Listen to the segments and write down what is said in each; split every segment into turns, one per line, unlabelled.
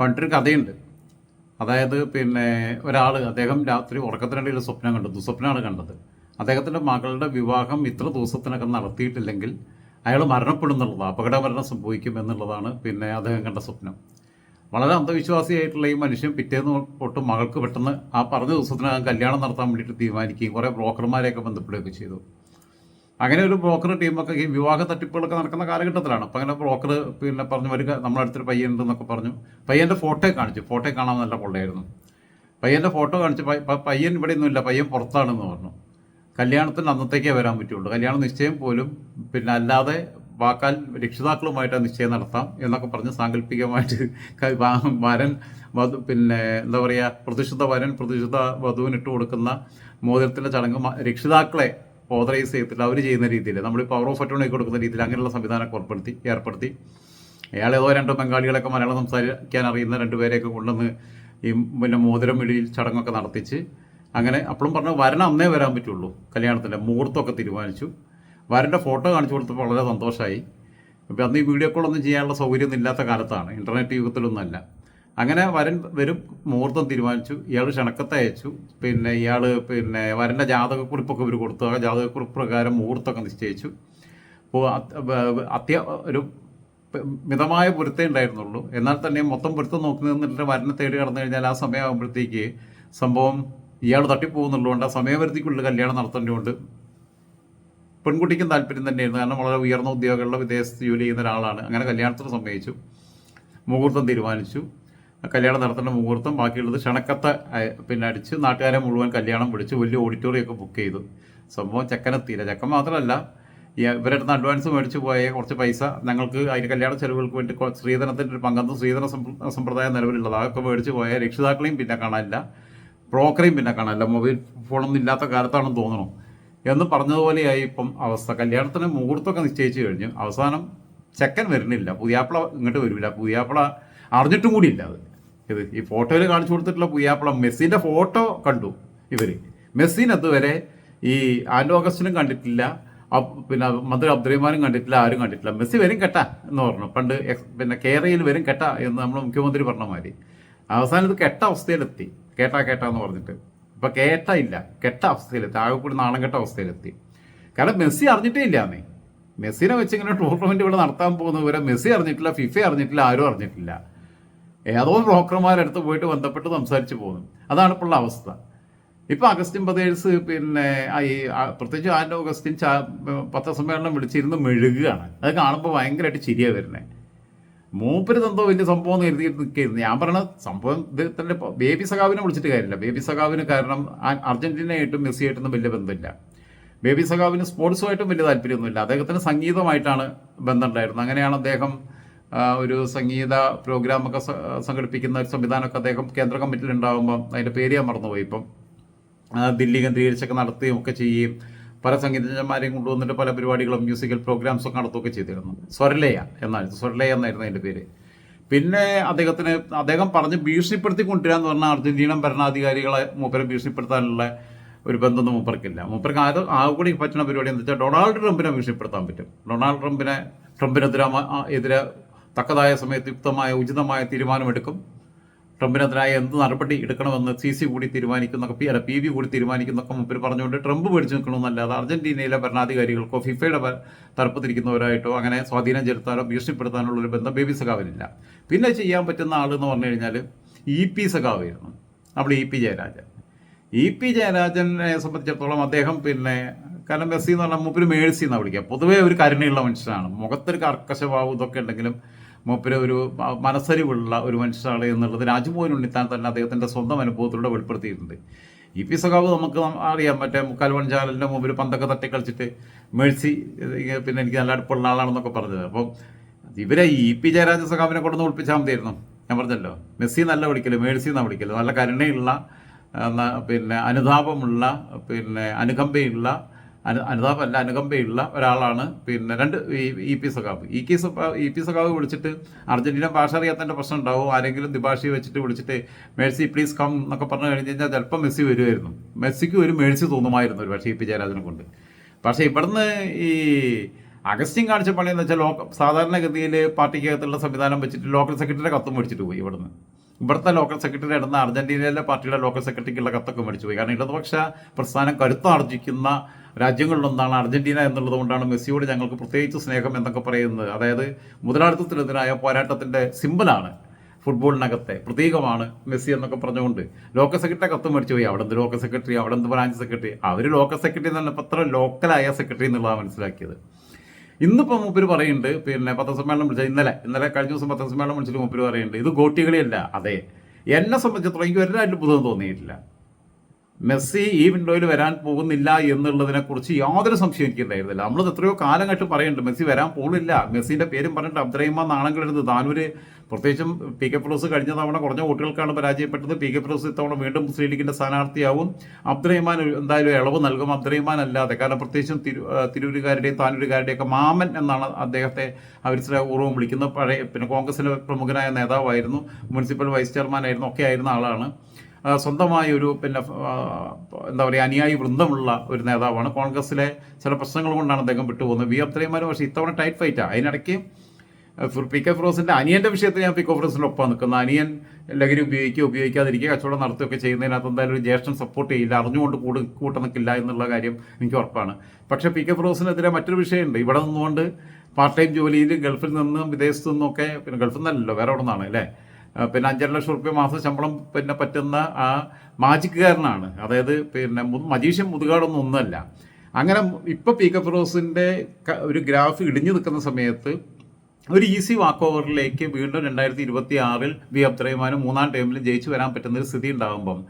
പണ്ടൊരു കഥയുണ്ട്. അതായത് പിന്നെ ഒരാൾ അദ്ദേഹം രാത്രി ഉറക്കത്തിനിടയിൽ സ്വപ്നം കണ്ടു. ദുസ്വപ്നമാണ് കണ്ടത്. അദ്ദേഹത്തിന്റെ മകളുടെ വിവാഹം ഇത്ര ദിവസത്തിനകം നടത്തിയിട്ടില്ലെങ്കിൽ അയാൾ മരണപ്പെടുന്നുള്ളതാണ് അപകട മരണം സംഭവിക്കും എന്നുള്ളതാണ് പിന്നെ അദ്ദേഹം കണ്ട സ്വപ്നം. വളരെ അന്ധവിശ്വാസിയായിട്ടുള്ള ഈ മനുഷ്യൻ പിറ്റേന്ന് തൊട്ട് മകൾക്ക് പെട്ടെന്ന് ആ പറഞ്ഞ ദിവസത്തിനകം കല്യാണം നടത്താൻ വേണ്ടിയിട്ട് തീരുമാനിക്കുകയും കുറേ ബ്രോക്കർമാരെയൊക്കെ ബന്ധപ്പെടുകയൊക്കെ ചെയ്തു. അങ്ങനെ ഒരു ബ്രോക്കർ ടീമൊക്കെ ഈ വിവാഹ തട്ടിപ്പുകളൊക്കെ നടക്കുന്ന കാലഘട്ടത്തിലാണ്. അപ്പം അങ്ങനെ ബ്രോക്കർ പിന്നെ പറഞ്ഞു വരിക നമ്മുടെ അടുത്തൊരു പയ്യൻ ഉണ്ടെന്നൊക്കെ പറഞ്ഞു. പയ്യന്റെ ഫോട്ടോ കാണിച്ചു. ഫോട്ടോ കാണാൻ നല്ല കൊള്ളയായിരുന്നു. പയ്യന്റെ ഫോട്ടോ കാണിച്ചു പയ്യൻ ഇവിടെ ഒന്നുമില്ല പയ്യൻ പുറത്താണെന്ന് പറഞ്ഞു. കല്യാണത്തിന് അന്നത്തേക്കേ വരാൻ പറ്റുള്ളൂ. കല്യാണ നിശ്ചയം പോലും പിന്നെ അല്ലാതെ വാക്കാൽ രക്ഷിതാക്കളുമായിട്ട് നിശ്ചയം നടത്താം എന്നൊക്കെ പറഞ്ഞ് സാങ്കല്പികമായിട്ട് വരൻ വധു പിന്നെ എന്താ പറയുക പ്രതിഷ്ഠിത വരൻ പ്രതിഷ്ഠിത വധുവിനിട്ട് കൊടുക്കുന്ന മോതിരത്തിന്റെ ചടങ്ങ് രക്ഷിതാക്കളെ ഓതറൈസ് ചെയ്തിട്ട് അവർ ചെയ്യുന്ന രീതിയിൽ നമ്മൾ പവർ ഓഫ് അറ്റോണി കൊടുക്കുന്ന രീതിയിൽ അങ്ങനെയുള്ള സംവിധാനമൊക്കെ ഏർപ്പെടുത്തി ഏർപ്പെടുത്തി. അയാൾ ഏതോ രണ്ടോ ബംഗാളികളൊക്കെ മലയാളം സംസാരിക്കാൻ അറിയുന്ന രണ്ടുപേരെയൊക്കെ കൊണ്ടുവന്ന് ഈ പിന്നെ മോതിരം ഇടിയിൽ ചടങ്ങൊക്കെ നടത്തിച്ച് അങ്ങനെ അപ്പോഴും പറഞ്ഞു വരണ അന്നേ വരാൻ പറ്റുള്ളൂ. കല്യാണത്തിന്റെ മുഹൂർത്തമൊക്കെ തീരുമാനിച്ചു. വരന്റെ ഫോട്ടോ കാണിച്ചു കൊടുത്തപ്പോൾ വളരെ സന്തോഷമായി അപ്പോൾ അന്ന് ഈ വീഡിയോ കോളൊന്നും ചെയ്യാനുള്ള സൗകര്യമൊന്നും ഇല്ലാത്ത കാലത്താണ്. ഇന്റർനെറ്റ് യുഗത്തിലൊന്നുമല്ല അങ്ങനെ വരൻ വരും മുഹൂർത്തം തീരുമാനിച്ചു. ഇയാൾ ക്ഷണക്കത്ത് അയച്ചു. പിന്നെ ഇയാൾ പിന്നെ വരന്റെ ജാതകക്കുറിപ്പൊക്കെ ഇവർ കൊടുത്തു. ആ ജാതകക്കുറിപ്പ് പ്രകാരം മുഹൂർത്തമൊക്കെ നിശ്ചയിച്ചു. അപ്പോൾ അത്യ ഒരു മിതമായ പൊരുത്തേ ഉണ്ടായിരുന്നുള്ളൂ. എന്നാൽ തന്നെ മൊത്തം പൊരുത്തം നോക്കി നിന്നിട്ട് വരനെ തേടി കടന്നു കഴിഞ്ഞാൽ ആ സമയമാകുമ്പോഴത്തേക്ക് സംഭവം ഇയാൾ തട്ടിപ്പോകുന്നുള്ളതുകൊണ്ട് ആ സമയപരിധിക്കുള്ളിൽ കല്യാണം നടത്തേണ്ടതുകൊണ്ട് പെൺകുട്ടിക്കും താല്പര്യം തന്നെയായിരുന്നു. കാരണം വളരെ ഉയർന്ന ഉദ്യോഗമുള്ള വിദേശത്ത് ജോലി ചെയ്യുന്ന ഒരാളാണ്. അങ്ങനെ കല്യാണത്തിന് സമ്മതിച്ചു. മുഹൂർത്തം തീരുമാനിച്ചു. കല്യാണം നടത്തേണ്ട മുഹൂർത്തം ബാക്കിയുള്ളത് ക്ഷണക്കത്ത് പിന്നെ അടിച്ച് നാട്ടുകാരെ മുഴുവൻ കല്യാണം വിളിച്ച് വലിയ ഓഡിറ്റോറിയം ഒക്കെ ബുക്ക് ചെയ്തു. സംഭവം ചെക്കനെത്തിയില്ല ചെക്കൻ മാത്രമല്ല ഇവരുടെ അഡ്വാൻസ് മേടിച്ച് പോയ കുറച്ച് പൈസ ഞങ്ങൾക്ക് അതിന് കല്യാണ ചെലവുകൾക്ക് വേണ്ടി സ്ത്രീധനത്തിന്റെ ഒരു പങ്കെന്ന് സ്ത്രീധന സമ്പ്ര- സമ്പ്രദായം നിലവിലുള്ളത്. അതൊക്കെ മേടിച്ച് പോയ രക്ഷിതാക്കളെയും പിന്നെ കാണാനില്ല. ബ്രോക്കറെയും പിന്നെ കാണാനില്ല. മൊബൈൽ ഫോണൊന്നും ഇല്ലാത്ത കാലത്താണെന്ന് തോന്നണം. എന്ന് പറഞ്ഞതുപോലെയായി ഇപ്പം അവസ്ഥ. കല്യാണത്തിന് മുഹൂർത്തമൊക്കെ നിശ്ചയിച്ചു കഴിഞ്ഞു. അവസാനം ചെക്കൻ വരുന്നില്ല. പുതിയാപ്പിള ഇങ്ങോട്ട് വരില്ല പുതിയാപ്പിള അറിഞ്ഞിട്ടും കൂടി ഇല്ല അത്. ഇത് ഈ ഫോട്ടോയിൽ കാണിച്ചു കൊടുത്തിട്ടുള്ള പുയ്യാപ്പളം മെസ്സിന്റെ ഫോട്ടോ കണ്ടു ഇവർ മെസ്സിനത് വരെ ഈ ആൻഡ് ഓഗസ്റ്റിനും കണ്ടിട്ടില്ല പിന്നെ മന്ത്രി അബ്ദുറഹ്മാനും കണ്ടിട്ടില്ല ആരും കണ്ടിട്ടില്ല. മെസ്സി വരും കെട്ട എന്ന് പറഞ്ഞു. പണ്ട് പിന്നെ കേരളയിൽ വരും കെട്ട എന്ന് നമ്മൾ മുഖ്യമന്ത്രി പറഞ്ഞ മാതിരി. അവസാനം ഇത് കെട്ട അവസ്ഥയിലെത്തി. കേട്ടാ കേട്ട എന്ന് പറഞ്ഞിട്ട്. ഇപ്പം കേട്ട ഇല്ല. കെട്ട അവസ്ഥയിലെത്തി. ആകെ കൂടി നാണം കെട്ട അവസ്ഥയിലെത്തി. കാരണം മെസ്സി അറിഞ്ഞിട്ടേ ഇല്ല നീ മെസ്സിനെ വെച്ച് ഇങ്ങനെ ടൂർണമെന്റ് ഇവിടെ നടത്താൻ പോകുന്നവരെ മെസ്സി അറിഞ്ഞിട്ടില്ല ഫിഫ അറിഞ്ഞിട്ടില്ല ആരും അറിഞ്ഞിട്ടില്ല. ഏതോ ബ്രോക്കർമാരടുത്ത് പോയിട്ട് ബന്ധപ്പെട്ട് സംസാരിച്ച് പോകുന്നു. അതാണ് ഇപ്പോൾ ഉള്ള അവസ്ഥ. ഇപ്പോൾ അഗസ്റ്റിൻ ബദേഴ്സ് പിന്നെ ഈ പ്രത്യേകിച്ച് ആൻഡ് ഓഗസ്റ്റിൻ ചാ പത്രസമ്മേളനം വിളിച്ചിരുന്ന് മെഴുകുകയാണ്. അത് കാണുമ്പോൾ ഭയങ്കരമായിട്ട് ചിരിയാ വരുന്നത് മൂപ്പര് തന്തോ വലിയ സംഭവം എന്ന് എഴുതിയിട്ട് നിൽക്കായിരുന്നു ഞാൻ പറഞ്ഞ സംഭവം ഇദ്ദേഹത്തിന്റെ ബേബി സഖാവിനെ വിളിച്ചിട്ട് കാര്യമില്ല. ബേബി സഖാവിന് കാരണം അർജന്റീനയായിട്ടും മെസ്സിയായിട്ടൊന്നും വലിയ ബന്ധമില്ല. ബേബി സഖാവിന് സ്പോർട്സുമായിട്ടും വലിയ താല്പര്യമൊന്നുമില്ല. അദ്ദേഹത്തിന് സംഗീതമായിട്ടാണ് ബന്ധമുണ്ടായിരുന്നത്. അങ്ങനെയാണ് അദ്ദേഹം ഒരു സംഗീത പ്രോഗ്രാമൊക്കെ സംഘടിപ്പിക്കുന്ന ഒരു സംവിധാനമൊക്കെ അദ്ദേഹം കേന്ദ്ര കമ്മിറ്റിയിൽ ഉണ്ടാകുമ്പോൾ അതിന്റെ പേര് ഞാൻ മറന്നുപോയി. ഇപ്പം ദില്ലി കേന്ദ്രീകരിച്ചൊക്കെ നടത്തുകയും ഒക്കെ ചെയ്യുകയും പല സംഗീതജ്ഞന്മാരെയും കൊണ്ടുവന്നിട്ട് പല പരിപാടികളും മ്യൂസിക്കൽ പ്രോഗ്രാംസൊക്കെ നടത്തുകയൊക്കെ ചെയ്തിരുന്നു. സ്വരലയ എന്നായിരുന്നു. സ്വരലയ എന്നായിരുന്നു അതിന്റെ പേര്. പിന്നെ അദ്ദേഹത്തിന് അദ്ദേഹം പറഞ്ഞ് ഭീഷണിപ്പെടുത്തി കൊണ്ടുവരാൻ എന്ന് പറഞ്ഞാൽ അർജന്റീന ഭരണാധികാരികളെ മൂപ്പരെ ഭീഷണിപ്പെടുത്താനുള്ള ഒരു ബന്ധമൊന്നും മൂപ്പർക്കില്ല. മൂപ്പർക്ക് ആ കൂടി പറ്റുന്ന പരിപാടി എന്താ വെച്ചാൽ ഡൊണാൾഡ് ട്രംപിനെ ഭീഷണിപ്പെടുത്താൻ പറ്റും. ഡൊണാൾഡ് ട്രംപിനെ ട്രംപിനെതിരെ എതിരെ തക്കതായ സമയത്ത് യുക്തമായ ഉചിതമായ തീരുമാനമെടുക്കും. ട്രംപിനെതിരായ എന്ത് നടപടി എടുക്കണമെന്ന് സി സി കൂടി തീരുമാനിക്കുന്നൊക്കെ പി അല്ല പി വി കൂടി തീരുമാനിക്കുന്നൊക്കെ മുമ്പിൽ പറഞ്ഞുകൊണ്ട് ട്രംപ് പേടിച്ചു നിൽക്കണമെന്നല്ലാതെ അർജന്റീനയിലെ ഭരണാധികാരികൾക്കോ ഫിഫയുടെ തറപ്പത്തിരിക്കുന്നവരായിട്ടോ അങ്ങനെ സ്വാധീനം ചെലുത്താനോ ഭീഷണിപ്പെടുത്താനുള്ള ഒരു ബന്ധം ബേബി സഖാവിനില്ല. പിന്നെ ചെയ്യാൻ പറ്റുന്ന ആൾ എന്ന് പറഞ്ഞു കഴിഞ്ഞാൽ ഇ പി സഖാവായിരുന്നു. നമ്മൾ E P Jayarajan. E P ജയരാജനെ സംബന്ധിച്ചിടത്തോളം അദ്ദേഹം പിന്നെ കാരണം മെസ്സി എന്ന് പറഞ്ഞാൽ മൂപ്പര് മേഴ്സി എന്നാണ് വിളിക്കുക. പൊതുവേ ഒരു കരുണയുള്ള മനുഷ്യനാണ്. മുഖത്തൊരു കർക്കശഭാവം ഇതൊക്കെ ഉണ്ടെങ്കിലും മൂപ്പര് ഒരു മനസ്സരിവുള്ള ഒരു മനുഷ്യനാണ് എന്നുള്ളത് രാജ്മോഹൻ ഉണ്ണിത്താൻ തന്നെ അദ്ദേഹത്തിന്റെ സ്വന്തം അനുഭവത്തിലൂടെ വെളിപ്പെടുത്തിയിട്ടുണ്ട്. ഇ പി സഖാവ് നമുക്ക് അറിയാം. മറ്റേ മുക്കാൽ വഞ്ചാലിന്റെ മുമ്പിൽ പന്തൊക്കെ തട്ടിക്കളിച്ചിട്ട് മേഴ്സി പിന്നെ എനിക്ക് നല്ല അടുപ്പുള്ള ആളാണെന്നൊക്കെ പറഞ്ഞത്. അപ്പം ഇവരെ ഇ പി ജയരാജ സഖാവിനെ കൊണ്ടൊന്ന് ഒളിപ്പിച്ചാൽ മതിയായിരുന്നു. ഞാൻ പറഞ്ഞല്ലോ മെസ്സി നല്ല വിളിക്കൽ മേഴ്സി എന്നാ വിളിക്കൽ. നല്ല കരുണയുള്ള പിന്നെ അനുതാപമുള്ള പിന്നെ അനുകമ്പയുള്ള അനു അനുതാപമല്ല അനുകമ്പയുള്ള ഒരാളാണ്. പിന്നെ രണ്ട് ഇ പി സഖാവ് ഇ കെ ഇ പി സഖാവ് വിളിച്ചിട്ട് അർജന്റീന ഭാഷ അറിയാത്തതിന്റെ പ്രശ്നം ഉണ്ടാവും. ആരെങ്കിലും ദ്വിഭാഷയെ വെച്ചിട്ട് വിളിച്ചിട്ട് മേഴ്സി പ്ലീസ് കം എന്നൊക്കെ പറഞ്ഞു കഴിഞ്ഞ് കഴിഞ്ഞാൽ ചിലപ്പോൾ മെസ്സി വരുമായിരുന്നു. മെസ്സിക്ക് ഒരു മേഴ്സി തോന്നുമായിരുന്നു ഒരു പക്ഷേ ഇ പി ജയരാജനെ കൊണ്ട്. പക്ഷേ ഇവിടുന്ന് ഈ അഗസ്റ്റിൻ കാണിച്ച പണി എന്ന് വെച്ചാൽ ലോക സാധാരണഗതിയിൽ പാർട്ടിക്കകത്തുള്ള സംവിധാനം വെച്ചിട്ട് ലോക്കൽ സെക്രട്ടറിയുടെ കത്തും മേടിച്ചിട്ട് പോയി ഇവിടുന്ന്. ഇവിടുത്തെ ലോക്കൽ സെക്രട്ടറി ഇടുന്ന അർജന്റീനയിലെ പാർട്ടിയുടെ ലോക്കൽ സെക്രട്ടറിക്കുള്ള കത്തൊക്കെ മേടിച്ചു പോയി. കാരണം ഇടതുപക്ഷ പ്രസ്ഥാനം കരുത്താർജിക്കുന്ന രാജ്യങ്ങളിലൊന്നാണ് അർജന്റീന എന്നുള്ളത് കൊണ്ടാണ് മെസ്സിയോട് ഞങ്ങൾക്ക് പ്രത്യേകിച്ച് സ്നേഹം എന്നൊക്കെ പറയുന്നത്. അതായത് മുതലാളിത്തത്തിനെതിരായ പോരാട്ടത്തിന്റെ സിമ്പലാണ് ഫുട്ബോളിനകത്തെ. പ്രതീകമാണ് മെസ്സി എന്നൊക്കെ പറഞ്ഞുകൊണ്ട്. ലോക്കൽ സെക്രട്ടറി കത്ത് മേടിച്ചു പോയി. അവിടെ ലോക്കൽ സെക്രട്ടറി അവിടെ ബ്രാഞ്ച് സെക്രട്ടറി? അവർ ലോക്കൽ സെക്രട്ടറി എന്ന് പറഞ്ഞാൽ അത്ര ലോക്കലായ സെക്രട്ടറി എന്നുള്ളതാണ് മനസ്സിലാക്കിയത്. ഇന്നിപ്പോൾ മൂപ്പര് പറയുന്നുണ്ട് പിന്നെ പത്രസമ്മേളനം വിളിച്ചത് ഇന്നലെ ഇന്നലെ കഴിഞ്ഞ ദിവസം പത്രസമ്മേളനം വിളിച്ചിട്ട് മൂപ്പര് പറയുന്നുണ്ട് ഇത് ഗോട്ടികളിയല്ല അതെ. എന്നെ സംബന്ധിച്ചിടത്തോളം എനിക്ക് ഒരാളും ബുധം തോന്നിയിട്ടില്ല. മെസ്സി ഈ വിൻഡോയിൽ വരാൻ പോകുന്നില്ല എന്നുള്ളതിനെ കുറിച്ച് യാതൊരു സംശയം എനിക്കുണ്ടായിരുന്നില്ല നമ്മൾ എത്രയോ കാലം കണ്ട് പറയുന്നുണ്ട് മെസ്സി വരാൻ പോകുന്നില്ല. മെസ്സിന്റെ പേരും പറഞ്ഞിട്ട് അബ്ദുറഹിമാൻ നാണങ്ങളെടുത്ത് താനൂര് പ്രത്യേകിച്ചും പി കെ ഫിറോസ് കഴിഞ്ഞ തവണ കുറഞ്ഞ വോട്ടുകൾക്കാണ് പരാജയപ്പെട്ടത്. പി കെ ഫിറോസ് ഇത്തവണ വീണ്ടും മുസ്ലിം ലീഗിന്റെ സ്ഥാനാർത്ഥിയാവും. അബ്ദുറഹിമാൻ എന്തായാലും ഇളവ് നൽകും. അബ്ദുറഹിമാൻ അല്ലാതെ കാരണം പ്രത്യേകിച്ചും തിരു തിരൂരുകാരുടെയും താനൂരുകാരുടെയും ഒക്കെ മാമൻ എന്നാണ് അദ്ദേഹത്തെ അവർ പൂർവം വിളിക്കുന്നത് പഴയ പിന്നെ കോൺഗ്രസിന്റെ പ്രമുഖനായ നേതാവായിരുന്നു മുനിസിപ്പൽ വൈസ് ചെയർമാൻ ആയിരുന്നു ഒക്കെ ആയിരുന്ന ആളാണ്. സ്വന്തമായ ഒരു പിന്നെ എന്താ പറയുക അനുയായി വൃന്ദമുള്ള ഒരു നേതാവാണ്. കോൺഗ്രസിലെ ചില പ്രശ്നങ്ങൾ കൊണ്ടാണ് അദ്ദേഹം വിട്ടുപോകുന്നത്. വി അത്രയുമാരും പക്ഷേ ഇത്തവണ ടൈറ്റ് ഫൈറ്റാണ് അതിനിടയ്ക്ക് പി കെ ഫിറോസിന്റെ അനിയന്റെ വിഷയത്തിൽ ഞാൻ പി കെ ഫിറോസിന്റെ ഒപ്പം നിൽക്കുന്ന അനിയൻ ലഹരി ഉപയോഗിക്കുക ഉപയോഗിക്കാതിരിക്കുക കച്ചവടം നടത്തുകയൊക്കെ ചെയ്യുന്നതിനകത്ത് എന്തായാലും ഒരു ജ്യേഷ്ഠൻ സപ്പോർട്ട് ചെയ്യില്ല. അറിഞ്ഞുകൊണ്ട് കൂട് കൂട്ട നിൽക്കില്ല എന്നുള്ള കാര്യം എനിക്ക് ഉറപ്പാണ്. പക്ഷേ പി കെ ഫിറോസിനെതിരെ മറ്റൊരു വിഷയമുണ്ട്. ഇവിടെ നിന്നുകൊണ്ട് പാർട്ട് ടൈം ജോലിയിൽ ഗൾഫിൽ നിന്നും വിദേശത്തു നിന്നൊക്കെ പിന്നെ ഗൾഫിൽ നിന്നല്ലല്ലോ വേറെ അവിടെ നിന്നാണ് അല്ലേ? പിന്നെ അഞ്ചര ലക്ഷം റുപ്യ മാസം ശമ്പളം പിന്നെ പറ്റുന്ന ആ മാജിക്കുകാരനാണ്. അതായത് പിന്നെ മജീഷ്യൻ മുതുകാടൊന്നും ഒന്നുമല്ല അങ്ങനെ ഇപ്പോൾ പി കെ ഫിറോസിന്റെ ഒരു ഗ്രാഫ് ഇടിഞ്ഞു നിൽക്കുന്ന സമയത്ത് ഒരു ഈസി വാക്ക് ഓവറിലേക്ക് വീണ്ടും രണ്ടായിരത്തി ഇരുപത്തി ആറിൽ വി. അബ്ദുറഹിമാനും മൂന്നാം ടൈമിലും ജയിച്ചു വരാൻ പറ്റുന്ന ഒരു സ്ഥിതി ഉണ്ടാകുമ്പം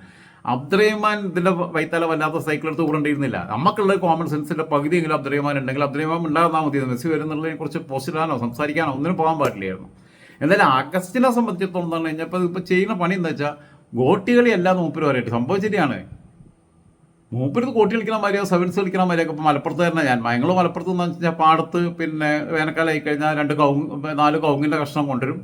അബ്ദുറഹിമാൻ ഇതിന്റെ വൈത്തല വല്ലാത്ത സൈക്കിൾ എടുത്ത് കൂടേണ്ടിയിരുന്നില്ല. നമുക്കുള്ള കോമൺ സെൻസിന്റെ പകുതിയെങ്കിലും അബ്ദുറഹിമാൻ ഉണ്ടെങ്കിൽ അബ്ദുറഹിമാൻ ഉണ്ടാകുന്നാൽ മതി. മെസ്സി വരുന്നുള്ളതിനെ കുറിച്ച് പോസ്റ്റിടാനോ സംസാരിക്കാനോ ഒന്നിനും പോകാൻ പാടില്ലായിരുന്നു. എന്തായാലും അഗസ്റ്റിനെ സംബന്ധിച്ചിടത്തോളം പറഞ്ഞു കഴിഞ്ഞപ്പോൾ ഇപ്പോൾ ചെയ്യുന്ന പണി എന്താ വെച്ചാൽ ഗോട്ടികളി എല്ലാം മൂപ്പര് പറയട്ടെ. സംഭവം ശരിയാണ്. മൂപ്പര് കോട്ടി കളിക്കണ മാതിരിയോ സെവൻസ് കളിക്കണ മാതിരിയൊക്കെ ഇപ്പോൾ മലപ്പുറത്ത് തന്നെ ഞാൻ ഞങ്ങൾ മലപ്പുറത്ത് എന്ന് വെച്ചാൽ പാടത്ത് പിന്നെ വേനൽക്കാലമായി കഴിഞ്ഞാൽ രണ്ട് കൗങ് നാല് കൗങ്ങിന്റെ കഷ്ണം കൊണ്ടുവരും.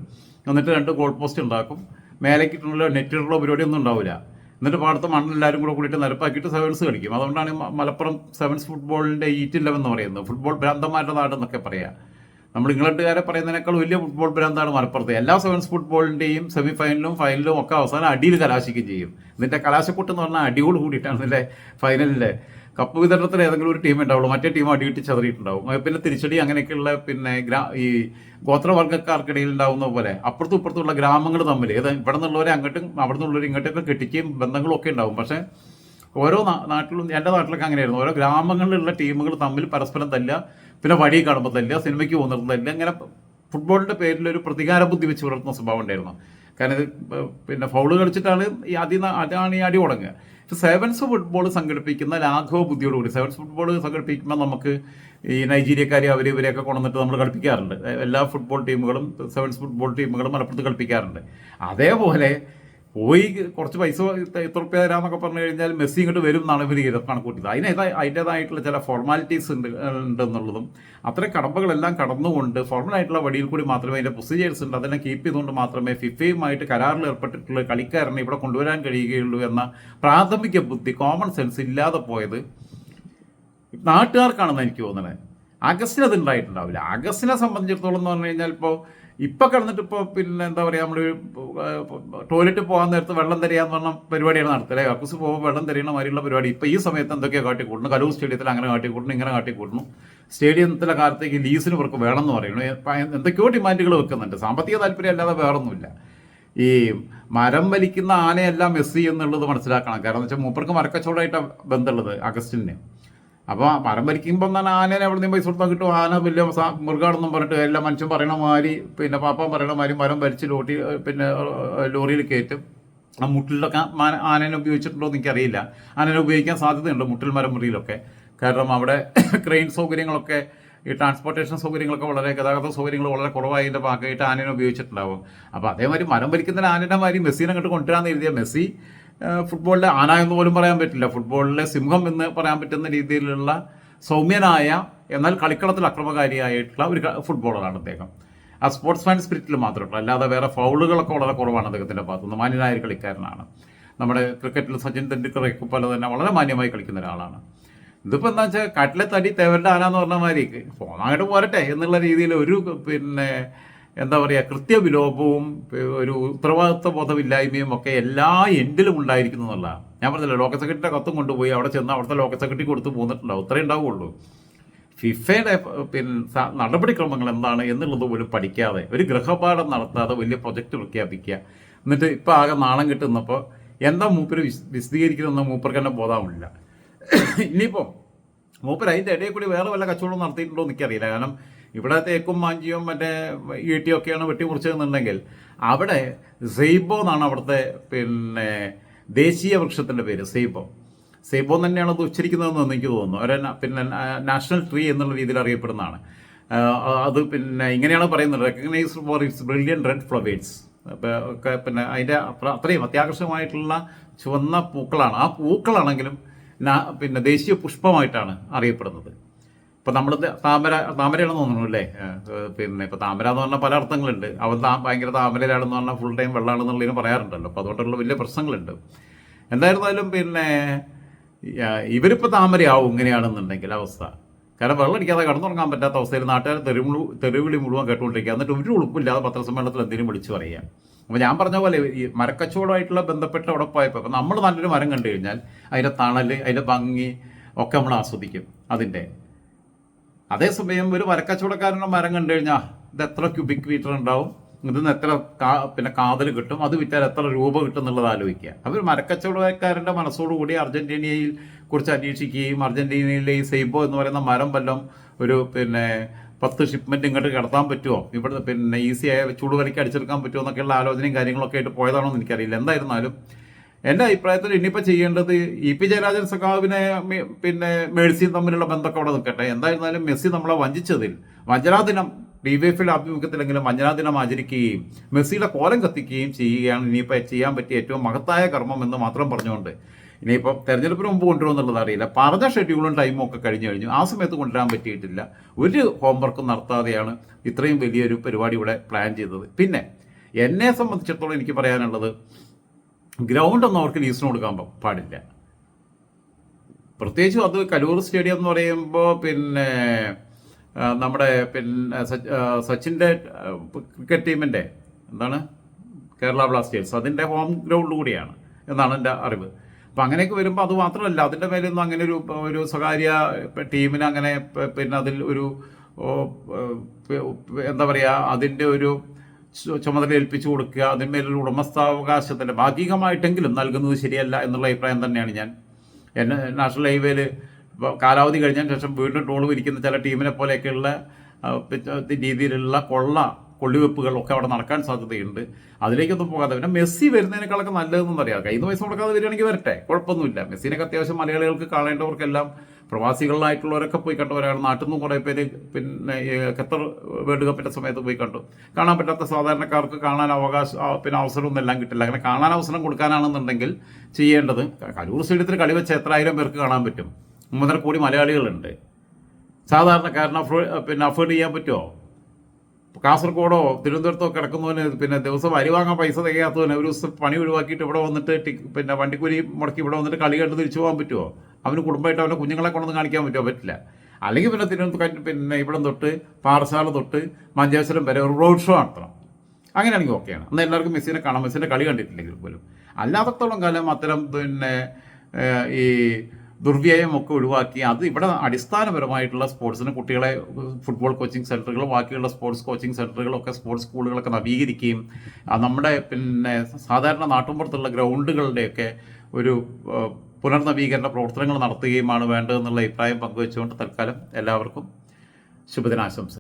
എന്നിട്ട് രണ്ട് ഗോൾ പോസ്റ്റ് ഉണ്ടാക്കും. മേലേക്കിട്ടുള്ള നെറ്റിലുള്ള പരിപാടിയൊന്നും ഉണ്ടാവില്ല എന്നിട്ട് പാടത്ത് മണ്ണെല്ലാവരും കൂടെ കൂടിയിട്ട് നിരപ്പാക്കിയിട്ട് സെവൻസ് കളിക്കും. അതുകൊണ്ടാണ് മലപ്പുറം സെവൻസ് ഫുട്ബോളിന്റെ ഈറ്റ് എന്ന് പറയുന്നത്. ഫുട്ബോൾ ഭ്രാന്തന്മാരുടെ നാടെന്നൊക്കെ പറയാം. നമ്മൾ ഇംഗ്ലണ്ടുകാരെ പറയുന്നതിനേക്കാൾ വലിയ ഫുട്ബോൾ ഭ്രാന്താണ് മലപ്പുറത്ത്. എല്ലാ സെവൻസ് ഫുട്ബോളിന്റെയും സെമി ഫൈനലും ഫൈനലും ഒക്കെ അവസാനം അടിയിൽ കലാശിക്കുകയും ചെയ്യും. ഇതിന്റെ കലാശക്കൂട്ട് എന്ന് പറഞ്ഞാൽ അടിയോട് കൂടിയിട്ടാണ് ഇതിന്റെ ഫൈനലിലെ കപ്പ് വിതരണത്തിൽ ഏതെങ്കിലും ഒരു ടീം ഉണ്ടാവുള്ളൂ. മറ്റേ ടീം അടിയിട്ട് ചെറിയിട്ടുണ്ടാവും പിന്നെ തിരിച്ചടി അങ്ങനെയൊക്കെയുള്ള പിന്നെ ഗ്രാ ഈ ഗോത്രവർഗക്കാർക്കിടയിൽ ഉണ്ടാവുന്ന പോലെ അപ്പുറത്തും ഇപ്പുറത്തുള്ള ഗ്രാമങ്ങൾ തമ്മിൽ ഏത് ഇവിടെ നിന്നുള്ളവരെ അങ്ങോട്ടും അവിടെ നിന്നുള്ളവർ ഇങ്ങോട്ടൊക്കെ കെട്ടിക്കുകയും ബന്ധങ്ങളും ഒക്കെ ഉണ്ടാവും. പക്ഷേ ഓരോ നാട്ടിലും എന്റെ നാട്ടിലൊക്കെ അങ്ങനെയായിരുന്നു. ഓരോ ഗ്രാമങ്ങളിലുള്ള ടീമുകൾ തമ്മിൽ പരസ്പരം തല്ല പിന്നെ വഴി കാണുമ്പോൾ തന്നെ സിനിമയ്ക്ക് പോകുന്നിടത്ത് തന്നെ അങ്ങനെ ഫുട്ബോളിന്റെ പേരിൽ ഒരു പ്രതികാര ബുദ്ധി വെച്ച് പുലർത്തുന്ന സ്വഭാവം ഉണ്ടായിരുന്നു. കാരണം ഇത് പിന്നെ ഫൗൾ കളിച്ചിട്ടാണ് ഈ ആദ്യം അതാണ് ഈ അടി തുടങ്ങുക സെവൻസ് ഫുട്ബോൾ സംഘടിപ്പിക്കുന്ന ലാഘവ ബുദ്ധിയോടുകൂടി സെവൻസ് ഫുട്ബോൾ സംഘടിപ്പിക്കുമ്പോൾ നമുക്ക് ഈ നൈജീരിയക്കാരെ അവർ ഇവരെയൊക്കെ കൊണ്ടുവന്നിട്ട് നമ്മൾ കളിപ്പിക്കാറുണ്ട്. എല്ലാ ഫുട്ബോൾ ടീമുകളും സെവൻസ് ഫുട്ബോൾ ടീമുകളും മലപ്പുറത്ത് കളിപ്പിക്കാറുണ്ട്. അതേപോലെ പോയി കുറച്ച് പൈസ എത്ര റുപ്യ തരാമെന്നൊക്കെ പറഞ്ഞു കഴിഞ്ഞാൽ മെസ്സി ഇങ്ങോട്ട് വരും എന്നാണ് ഇവർ കണക്കൂട്ടിയത്. അതിന് അതിന്റെതായിട്ടുള്ള ചില ഫോർമാലിറ്റീസ് ഉണ്ട് ഉണ്ടെന്നുള്ളതും അത്തരം കടമ്പകളെല്ലാം കടന്നുകൊണ്ട് ഫോർമൽ ആയിട്ടുള്ള വഴിയിൽ കൂടി മാത്രമേ അതിന്റെ പ്രൊസീജിയേഴ്സ് ഉണ്ട്. അതെല്ലാം കീപ്പ് ചെയ്തുകൊണ്ട് മാത്രമേ ഫിഫയുമായിട്ട് കരാറിൽ ഏർപ്പെട്ടിട്ടുള്ള കളിക്കാരനെ ഇവിടെ കൊണ്ടുവരാൻ കഴിയുകയുള്ളൂ എന്ന പ്രാഥമിക ബുദ്ധി കോമൺ സെൻസ് ഇല്ലാതെ പോയത് നാട്ടുകാർക്കാണെന്ന് എനിക്ക് തോന്നുന്നത് അഗസ്റ്റിന് അത് ഉണ്ടായിട്ടുണ്ടാവില്ല. അഗസ്റ്റിനെ സംബന്ധിച്ചിടത്തോളം എന്ന് പറഞ്ഞു കഴിഞ്ഞാൽ ഇപ്പോൾ ഇപ്പം കിടന്നിട്ട് ഇപ്പോൾ പിന്നെ എന്താ പറയുക നമ്മൾ ടോയ്ലറ്റ് പോകാൻ നേരത്ത് വെള്ളം തരികയെന്ന് പറഞ്ഞ പരിപാടിയാണ് നടത്തുക കക്കൂസ് പോകുമ്പോൾ വെള്ളം തരികണ മാതിരിയുള്ള പരിപാടി. ഇപ്പോൾ ഈ സമയത്ത് എന്തൊക്കെയാണ് കാട്ടിക്കൂട്ടുന്നു കലൂർ സ്റ്റേഡിയത്തിൽ അങ്ങനെ കാട്ടിക്കൂട്ടുന്നു ഇങ്ങനെ കാട്ടിക്കൂട്ടുന്നു സ്റ്റേഡിയത്തിലെ കാലത്തേക്ക് ലീസിന് ഇവർക്ക് വേണം എന്ന് പറയുന്നു എന്തൊക്കെയോ ഡിമാൻഡുകൾ വെക്കുന്നുണ്ട്. സാമ്പത്തിക താല്പര്യം അല്ലാതെ വേറൊന്നുമില്ല. ഈ മരം വലിക്കുന്ന ആനയെല്ലാം മെസ്സി എന്നുള്ളത് മനസ്സിലാക്കണം. കാരണം വെച്ചാൽ മൂപ്പർക്ക് മരക്കച്ചവടമായിട്ടാണ് ബന്ധമുള്ളത് അഗസ്റ്റിന്. അപ്പോൾ മരം ഭരിക്കുമ്പോൾ തന്നെ ആനേനെ എവിടെ നിന്ന് പൈസ കൊടുത്താൽ കിട്ടും. ആന വലിയ മൃഗമാണെന്നും പറഞ്ഞിട്ട് എല്ലാ മനുഷ്യൻ പറയണ മാതിരി പിന്നെ പാപ്പാൻ പറയണ മാതിരി മരം വലിച്ച് ലോട്ടി പിന്നെ ലോറിയിൽ കയറ്റും. ആ മുട്ടിലൊക്കെ ആനേനെ ഉപയോഗിച്ചിട്ടുണ്ടോ എന്ന് എനിക്കറിയില്ല. ആനേനെ ഉപയോഗിക്കാൻ സാധ്യതയുണ്ട് മുട്ടിൽ മരം മുറിയിലൊക്കെ. കാരണം അവിടെ ക്രെയിൻ സൗകര്യങ്ങളൊക്കെ ഈ ട്രാൻസ്പോർട്ടേഷൻ സൗകര്യങ്ങളൊക്കെ വളരെ ഗതാഗത സൗകര്യങ്ങൾ വളരെ കുറവായതിന്റെ ഭാഗമായിട്ട് ആനേനെ ഉപയോഗിച്ചിട്ടുണ്ടാവും. അപ്പോൾ അതേമാതിരി മരം വലിക്കുന്നതിന് ആനയുടെ മാതിരി മെസ്സിനെ അങ്ങോട്ട് കൊണ്ടുവരാമെന്ന് എഴുതിയ മെസ്സി ഫുട്ബോളിലെ ആന എന്ന് പോലും പറയാൻ പറ്റില്ല. ഫുട്ബോളിലെ സിംഹം എന്ന് പറയാൻ പറ്റുന്ന രീതിയിലുള്ള സൗമ്യനായ എന്നാൽ കളിക്കളത്തിൽ അക്രമകാരിയായിട്ടുള്ള ഒരു ഫുട്ബോളറാണ് അദ്ദേഹം. ആ സ്പോർട്സ് മാൻ സ്പിരിറ്റിൽ മാത്രമല്ല അല്ലാതെ വേറെ ഫൗളുകളൊക്കെ വളരെ കുറവാണ് അദ്ദേഹത്തിന്റെ ഭാഗത്തുനിന്ന് മാന്യനായ കളിക്കാരനാണ്. നമ്മുടെ ക്രിക്കറ്റിൽ സച്ചിൻ തെണ്ടുൽക്കറൊക്കെ പോലെ തന്നെ വളരെ മാന്യമായി കളിക്കുന്ന ഒരാളാണ്. ഇതിപ്പോൾ എന്താ വെച്ചാൽ കാട്ടിലെ തടി തേവരുടെ ആന എന്ന് പറഞ്ഞ മാതിരി പോന്നങ്ങോട്ട് പോരട്ടെ എന്നുള്ള രീതിയിൽ ഒരു പിന്നെ എന്താ പറയുക കൃത്യവിലോപവും ഒരു ഉത്തരവാദിത്വ ബോധമില്ലായ്മയും ഒക്കെ എല്ലാ എൻഡിലും ഉണ്ടായിരിക്കുന്നു എന്നുള്ളതാണ്. ഞാൻ പറഞ്ഞില്ല ലോക്കൽ സെക്രട്ടറിയുടെ കത്തും കൊണ്ടുപോയി അവിടെ ചെന്ന് അവിടുത്തെ ലോക്കൽ സെക്രട്ടറി കൊടുത്ത് പോന്നിട്ടുണ്ടാവും. അത്രേ ഉണ്ടാവുകയുള്ളൂ ഫിഫയുടെ പിന്നെ നടപടിക്രമങ്ങൾ എന്താണ് എന്നുള്ളത് പോലും പഠിക്കാതെ ഒരു ഗൃഹപാഠം നടത്താതെ വലിയ പ്രൊജക്റ്റ് പ്രഖ്യാപിക്കുക. എന്നിട്ട് ഇപ്പോൾ ആകെ നാണം കിട്ടുന്നപ്പോൾ എന്താ മൂപ്പര് വിശ വിശദീകരിക്കുന്നതെന്ന് മൂപ്പർക്ക് തന്നെ ബോധാവില്ല ഇനിയിപ്പോൾ മൂപ്പര് അതിന്റെ ഇടയിൽ കൂടി വേറെ വല്ല കച്ചവടം നടത്തിയിട്ടുണ്ടോ എന്ന് എനിക്കറിയില്ല. കാരണം ഇവിടെ തേക്കും മാഞ്ചിയും മറ്റേ ഈട്ടിയും ഒക്കെയാണ് വെട്ടിമുറിച്ചതെന്നുണ്ടെങ്കിൽ അവിടെ സെയ്ബോ എന്നാണ് അവിടുത്തെ പിന്നെ ദേശീയ വൃക്ഷത്തിന്റെ പേര് സെയ്ബോ സെയ്ബോ തന്നെയാണ് അത് ഉച്ചരിക്കുന്നതെന്ന് എനിക്ക് തോന്നുന്നു. ഒരു പിന്നെ നാഷണൽ ട്രീ എന്നുള്ള രീതിയിൽ അറിയപ്പെടുന്നതാണ്. അത് പിന്നെ ഇങ്ങനെയാണ് പറയുന്നത്. Recognise for its brilliant red ഒക്കെ പിന്നെ അതിന്റെ അത്ര അത്രയും അത്യാകർഷകമായിട്ടുള്ള ചുവന്ന പൂക്കളാണ്. ആ പൂക്കളാണെങ്കിലും പിന്നെ ദേശീയ പുഷ്പമായിട്ടാണ് അറിയപ്പെടുന്നത്. ഇപ്പം നമ്മൾ താമര താമരയാണെന്ന് തോന്നുന്നു അല്ലേ? പിന്നെ ഇപ്പം താമര എന്ന് പറഞ്ഞാൽ പല അർത്ഥങ്ങളുണ്ട്. അവൻ താ ഭയങ്കര താമരയിലാണെന്ന് പറഞ്ഞാൽ ഫുൾ ടൈം വെള്ളമാണെന്നുള്ളതിന് പറയാറുണ്ടല്ലോ. അപ്പോൾ അതുകൊണ്ടുള്ള വലിയ പ്രശ്നങ്ങളുണ്ട്. എന്തായിരുന്നാലും പിന്നെ ഇവരിപ്പോൾ താമരയാവും ഇങ്ങനെയാണെന്നുണ്ടെങ്കിൽ അവസ്ഥ. കാരണം വെള്ളം അടിക്കാതെ കടന്നുറങ്ങാൻ പറ്റാത്ത അവസ്ഥയിൽ നാട്ടുകാർ തെരുവിളി തെരുവിളി മുഴുവൻ കേട്ടുകൊണ്ടിരിക്കുക. എന്നിട്ട് ഒരു ഉളുപ്പില്ലാതെ പത്രസമ്മേളനത്തിൽ എന്തെങ്കിലും വിളിച്ചു പറയുക. അപ്പോൾ ഞാൻ പറഞ്ഞ പോലെ ഈ മരക്കച്ചവടമായിട്ടുള്ള ബന്ധപ്പെട്ട അവിടെ പോയപ്പോൾ നമ്മൾ നല്ലൊരു മരം കണ്ടു കഴിഞ്ഞാൽ അതിന്റെ തണൽ അതിന്റെ ഭംഗി ഒക്കെ നമ്മൾ ആസ്വദിക്കും അതിന്റെ. അതേസമയം ഒരു മരക്കച്ചവടക്കാരന്റെ മരം കണ്ടു കഴിഞ്ഞാൽ ഇത് എത്ര ക്യൂബിക് മീറ്റർ ഉണ്ടാവും? ഇതിന് എത്ര കാ പിന്നെ കാതൽ കിട്ടും? അത് വിറ്റാൽ എത്ര രൂപ കിട്ടും എന്നുള്ളത് ആലോചിക്കുക. അവർ മരക്കച്ചവടക്കാരന്റെ മനസ്സോടുകൂടി അർജന്റീനയിൽ കുറിച്ച് അന്വേഷിക്കുകയും അർജന്റീനയിലെ ഈ സെയ്ബോ എന്ന് പറയുന്ന മരം വല്ലം ഒരു പിന്നെ പത്ത് ഷിപ്മെന്റ് ഇങ്ങോട്ട് കടത്താൻ പറ്റുമോ ഇവിടെ പിന്നെ ഈസിയായ ചൂടുകലിക്ക് അടിച്ചെടുക്കാൻ പറ്റുമോ എന്നൊക്കെയുള്ള ആലോചനയും കാര്യങ്ങളൊക്കെ ആയിട്ട് പോയതാണോ എന്ന് എനിക്കറിയില്ല. എന്തായിരുന്നാലും എന്റെ അഭിപ്രായത്തിൽ ഇനിയിപ്പോൾ ചെയ്യേണ്ടത് ഇ പി ജയരാജൻ സഖാവിനെ പിന്നെ മേഴ്സിയും തമ്മിലുള്ള ബന്ധമൊക്കെ അവിടെ നിൽക്കട്ടെ. എന്തായിരുന്നാലും മെസ്സി നമ്മളെ വഞ്ചിച്ചതിൽ വഞ്ചനാ ദിനം ഡി വൈ എഫിൽ ആഭിമുഖ്യത്തിലെങ്കിലും വഞ്ചനാ ദിനം ആചരിക്കുകയും മെസ്സിയുടെ കോലം കത്തിക്കുകയും ചെയ്യുകയാണ് ഇനിയിപ്പോൾ ചെയ്യാൻ പറ്റിയ ഏറ്റവും മഹത്തായ കർമ്മം എന്ന് മാത്രം പറഞ്ഞുകൊണ്ട്. ഇനിയിപ്പോൾ തെരഞ്ഞെടുപ്പിന് മുമ്പ് കൊണ്ടുവരുമെന്നുള്ളത് അറിയില്ല. പറഞ്ഞ ഷെഡ്യൂളും ടൈമും ഒക്കെ കഴിഞ്ഞു കഴിഞ്ഞു. ആ സമയത്ത് കൊണ്ടുവരാൻ പറ്റിയിട്ടില്ല. ഒരു ഹോംവർക്കും നടത്താതെയാണ് ഇത്രയും വലിയൊരു പരിപാടി ഇവിടെ പ്ലാൻ ചെയ്തത്. പിന്നെ എന്നെ സംബന്ധിച്ചിടത്തോളം എനിക്ക് പറയാനുള്ളത് ഗ്രൗണ്ടൊന്നും അവർക്ക് ലീസിന് കൊടുക്കാൻ പാടില്ല. പ്രത്യേകിച്ചും അത് കലൂർ സ്റ്റേഡിയം എന്ന് പറയുമ്പോൾ പിന്നെ നമ്മുടെ പിന്നെ സച്ചിന്റെ ക്രിക്കറ്റ് ടീമിന്റെ എന്താണ്? കേരള ബ്ലാസ്റ്റേഴ്സ്. അതിന്റെ ഹോം ഗ്രൗണ്ട് കൂടിയാണ് എന്നാണ് എന്റെ അറിവ്. അപ്പം അങ്ങനെയൊക്കെ വരുമ്പോൾ അത് മാത്രമല്ല അതിന്റെ മേലൊന്നും അങ്ങനെ ഒരു ഒരു സ്വകാര്യ ടീമിന് അങ്ങനെ പിന്നെ അതിൽ ഒരു എന്താ പറയുക അതിന്റെ ഒരു ചുമതല ഏൽപ്പിച്ചു കൊടുക്കുക അതിന്മേലൊരു ഉടമസ്ഥാവകാശത്തിന്റെ ഭാഗികമായിട്ടെങ്കിലും നൽകുന്നത് ശരിയല്ല എന്നുള്ള അഭിപ്രായം തന്നെയാണ് ഞാൻ. എന്നെ നാഷണൽ ഹൈവേയിൽ കാലാവധി കഴിഞ്ഞതിന് ശേഷം വീണ്ടും ടോൾ വിരിക്കുന്ന ചില ടീമിനെ പോലെയൊക്കെയുള്ള രീതിയിലുള്ള കൊള്ള കൊള്ളിവെപ്പുകളൊക്കെ അവിടെ നടക്കാൻ സാധ്യതയുണ്ട്. അതിലേക്കൊന്നും പോകാതെ പിന്നെ മെസ്സി വരുന്നതിനേക്കാളൊക്കെ നല്ലതെന്നൊന്നും അറിയാം കയ്യിൽ നിന്ന് പൈസ കൊടുക്കാതെ വരികയാണെങ്കിൽ വരട്ടെ. കുഴപ്പമൊന്നുമില്ല. മെസ്സിനൊക്കെ അത്യാവശ്യം മലയാളികൾക്ക് കാണേണ്ടവർക്കെല്ലാം പ്രവാസികളിലായിട്ടുള്ളവരൊക്കെ പോയി കണ്ടവരാണ് നാട്ടിൽ നിന്നും കുറേ പേര് പിന്നെ ഖത്തർ വേൾഡ് കപ്പിന്റെ സമയത്ത് പോയി കണ്ടു. കാണാൻ പറ്റാത്ത സാധാരണക്കാർക്ക് കാണാൻ അവകാശം പിന്നെ അവസരമൊന്നും എല്ലാം കിട്ടില്ല. അങ്ങനെ കാണാൻ അവസരം കൊടുക്കാനാണെന്നുണ്ടെങ്കിൽ ചെയ്യേണ്ടത് കലൂർ സ്റ്റേഡിയത്തിൽ കളി വെച്ച എത്ര ആയിരം പേർക്ക് കാണാൻ പറ്റും? മൂന്നര കോടി മലയാളികളുണ്ട്. സാധാരണക്കാരന് അഫോ പിന്നെ അഫോർഡ് ചെയ്യാൻ പറ്റുമോ കാസർഗോഡോ തിരുവനന്തപുരത്തോ കിടക്കുന്നവന് പിന്നെ ദിവസം അരി വാങ്ങാൻ പൈസ തികയാത്തവന് ഒരു ദിവസം പണി ഒഴിവാക്കിയിട്ട് ഇവിടെ വന്നിട്ട് പിന്നെ വണ്ടിക്കൂലി മുടക്കി ഇവിടെ വന്നിട്ട് കളി കണ്ട് തിരിച്ചു പോകാൻ പറ്റുമോ അവന് കുടുംബമായിട്ട് അവന്റെ കുഞ്ഞുങ്ങളെ കൊണ്ടൊന്നും കാണിക്കാൻ പറ്റുമോ? പറ്റില്ല. അല്ലെങ്കിൽ പിന്നെ തിരുവനന്തപുരം പിന്നെ ഇവിടം തൊട്ട് പാറശാല തൊട്ട് മഞ്ചേശ്വരം വരെ ഒരു റോഡ് ഷോ നടത്തണം. അങ്ങനെയാണെങ്കിൽ ഓക്കെയാണ് അന്ന് എല്ലാവർക്കും മെസ്സിനെ കാണാം. മെസ്സിന്റെ കളി കണ്ടിട്ടില്ലെങ്കിൽ പോലും. അല്ലാത്തത്തോളം കാലം അത്തരം പിന്നെ ഈ ദുർവ്യയമൊക്കെ ഒഴിവാക്കി അത് ഇവിടെ അടിസ്ഥാനപരമായിട്ടുള്ള സ്പോർട്സിന് കുട്ടികളെ ഫുട്ബോൾ കോച്ചിങ് സെന്ററുകൾ ബാക്കിയുള്ള സ്പോർട്സ് കോച്ചിങ് സെന്ററുകളൊക്കെ സ്പോർട്സ് സ്കൂളുകളൊക്കെ നവീകരിക്കുകയും നമ്മുടെ പിന്നെ സാധാരണ നാട്ടുമ്പുറത്തുള്ള ഗ്രൗണ്ടുകളുടെയൊക്കെ ഒരു പുനർനവീകരണ പ്രവർത്തനങ്ങൾ നടത്തുകയുമാണ് വേണ്ടതെന്നുള്ള അഭിപ്രായം പങ്കുവച്ചുകൊണ്ട് തൽക്കാലം എല്ലാവർക്കും ശുഭദിനാശംസ